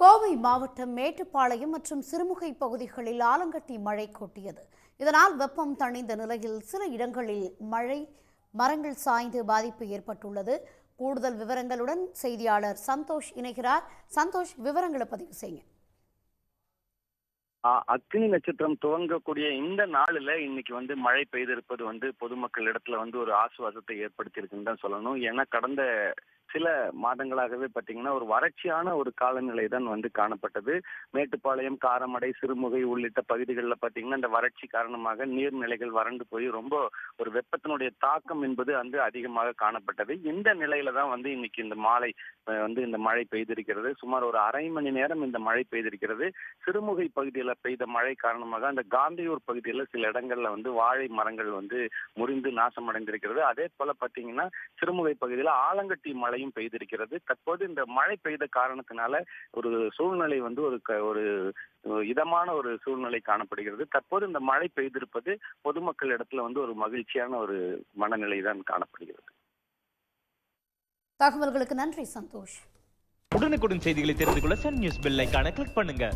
கோவை மாவட்டம் மேட்டுப்பாளையம் மற்றும் சிறுமுகை பகுதிகளில் ஆலங்கட்டி மழை கொட்டியது. இதனால் வெப்பம் தணிந்த நிலையில் சில இடங்களில் மழை மரங்கள் சாய்ந்து பாதிப்பு ஏற்பட்டுள்ளது. கூடுதல் விவரங்களுடன் செய்தியாளர் சந்தோஷ் இணைகிறார். சந்தோஷ் விவரங்களை பதிவு செய்யுங்க. அக்னி நட்சத்திரம் துவங்கக்கூடிய இந்த நாளில் இன்னைக்கு வந்து மழை பெய்திருப்பது வந்து பொதுமக்கள் இடத்துல வந்து ஒரு ஆசுவாசத்தை ஏற்படுத்தியிருக்குன்னு தான் சொல்லணும். ஏன்னா கடந்த சில மாதங்களாகவே பார்த்தீங்கன்னா ஒரு வறட்சியான ஒரு காலநிலை தான் வந்து காணப்பட்டது. மேட்டுப்பாளையம் காரமடை சிறுமுகை உள்ளிட்ட பகுதிகளில் பார்த்தீங்கன்னா இந்த வறட்சி காரணமாக நீர்நிலைகள் வறண்டு போய் ரொம்ப ஒரு வெப்பத்தினுடைய தாக்கம் என்பது வந்து அதிகமாக காணப்பட்டது. இந்த நிலையில தான் வந்து இன்னைக்கு இந்த மாலை வந்து இந்த மழை பெய்திருக்கிறது. சுமார் ஒரு அரை மணி நேரம் இந்த மழை பெய்திருக்கிறது. சிறுமுகை பகுதியில் பெய்த மழை காரணமாக அந்த காந்தியூர் பகுதியில் சில இடங்கள்ல வந்து வாழை மரங்கள் வந்து முறிந்து நாசமடைந்திருக்கிறது. அதே போல பார்த்தீங்கன்னா சிறுமுகை பகுதியில் ஆலங்கட்டி மழையும் பெய்திருக்கிறது. தற்போது இந்த மழை பெய்த காரணத்தினால ஒரு சூழ்நிலை வந்து ஒரு ஒரு இதமான ஒரு சூழ்நிலை காணப்படுகிறது. தற்போது இந்த மழை பெய்திருப்பது பொதுமக்கள் இடத்துல வந்து ஒரு மகிழ்ச்சியான ஒரு மனநிலை தான் காணப்படுகிறது. தகவல்களுக்கு நன்றி சந்தோஷ். உடனுக்குடன் செய்திகளை தெரிந்து கொள்ள சன் நியூஸ் பெல் ஐகானை கிளிக் பண்ணுங்க.